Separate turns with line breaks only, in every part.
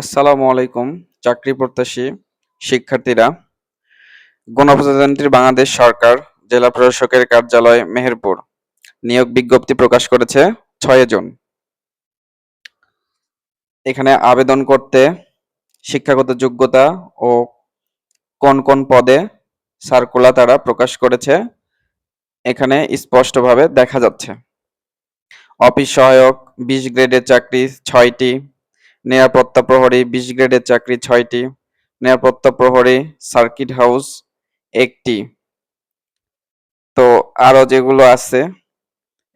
আসসালামু আলাইকুম, চাকরি প্রত্যাশী শিক্ষার্থীরা। গণপ্রজাতন্ত্রী বাংলাদেশ সরকার, জেলা প্রশাসকের কার্যালয় মেহেরপুর। নিয়োগ বিজ্ঞপ্তি প্রকাশ করেছে ছয় জন। এখানে আবেদন করতে শিক্ষাগত যোগ্যতা ও কোন কোন পদে সার্কুলার তারা প্রকাশ করেছে, এখানে স্পষ্টভাবে দেখা যাচ্ছে। অফিস সহায়ক, বিশ গ্রেডের চাকরি, ছয়টি নিরাপত্তা প্রহরী বিশ গ্রেডের চাকরি ছয়টি নিরাপত্তা প্রহরী সার্কিট হাউস একটি। তো আরও যেগুলো আছে,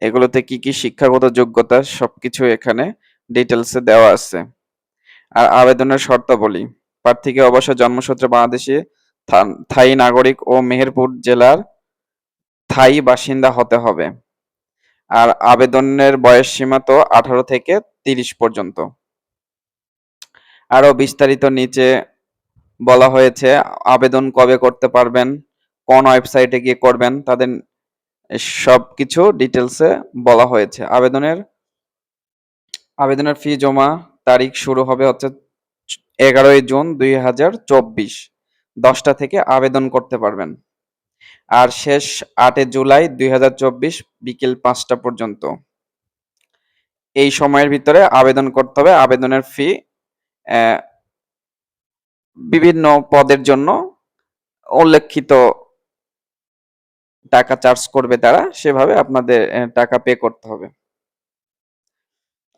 এগুলোতে কি কি শিক্ষাগত যোগ্যতা সবকিছু এখানে ডিটেলসে দেওয়া আছে। আর আবেদনের শর্তাবলী, প্রার্থীকে অবশ্য জন্মসূত্রে বাংলাদেশি থাই নাগরিক ও মেহেরপুর জেলার থাই বাসিন্দা হতে হবে। আর আবেদনের বয়স সীমা তো আঠারো থেকে তিরিশ পর্যন্ত। আরও বিস্তারিত নিচে বলা হয়েছে, আবেদন কবে করতে পারবেন, কোন ওয়েবসাইটে গিয়ে করবেন, তাদের সব কিছু ডিটেলসে বলা হয়েছে। আবেদনের আবেদনের ফি জমা তারিখ শুরু হবে হচ্ছে এগারোই জুন দুই হাজার চব্বিশ। দশটা থেকে আবেদন করতে পারবেন। আর শেষ আটে জুলাই দুই হাজার চব্বিশ বিকেল পাঁচটা পর্যন্ত। এই সময়ের ভিতরে আবেদন করতে হবে। আবেদনের ফি বিভিন্ন পদের জন্য উল্লেখিত টাকা চার্জ করবে তারা, সেভাবে আপনাদের টাকা পে করতে হবে।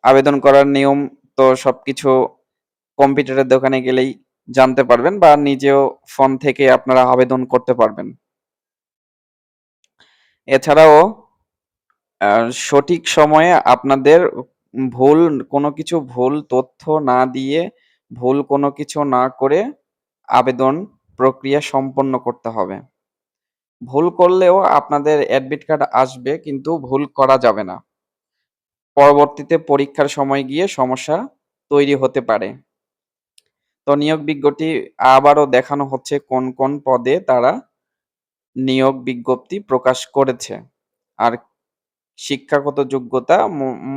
আবেদন করার নিয়ম তো সবকিছু কম্পিউটারের দোকানে গেলেই জানতে পারবেন বা নিজেও ফোন থেকে আপনারা আবেদন করতে পারবেন। এছাড়াও সঠিক সময়ে আপনাদের ভুল, কোনো কিছু ভুল তথ্য না দিয়ে ভুল কোনো কিছু না করে আবেদন প্রক্রিয়া সম্পন্ন করতে হবে। ভুল করলেও আপনাদের অ্যাডমিট কার্ড আসবে, কিন্তু ভুল করা যাবে না। পরবর্তীতে পরীক্ষার সময় গিয়ে সমস্যা তৈরি হতে পারে। তো নিয়োগ বিজ্ঞপ্তি আবারও দেখানো হচ্ছে কোন কোন পদে তারা নিয়োগ বিজ্ঞপ্তি প্রকাশ করেছে। আর শিক্ষাগত যোগ্যতা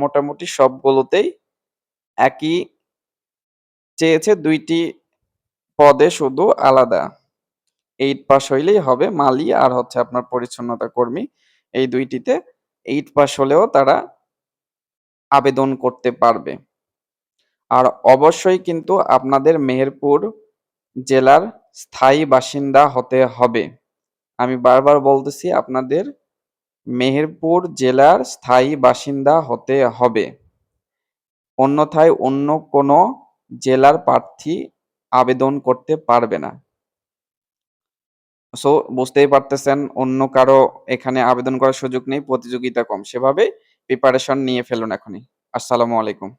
মোটামুটি সবগুলোতেই একই চেয়েছে, দুইটি পদে শুধু আলাদা। এইট পাস হইলেই হবে মালি আর হচ্ছে আপনার পরিচ্ছন্নতা কর্মী। এই দুইটিতে এইট পাস হলেও তারা আবেদন করতে পারবে। আর অবশ্যই কিন্তু আপনাদের মেহেরপুর জেলার স্থায়ী বাসিন্দা হতে হবে। আমি বারবার বলতেছি, আপনাদের মেহেরপুর জেলার স্থায়ী বাসিন্দা হতে হবে। অন্যথায় অন্য কোনো জেলার প্রার্থী আবেদন করতে পারবে না। সো বুঝতেই পারতেছেন, অন্য কারও এখানে আবেদন করার সুযোগ নেই, প্রতিযোগিতা কম। সেভাবে প্রিপারেশন নিয়ে ফেলুন এখনই। আসসালামু আলাইকুম।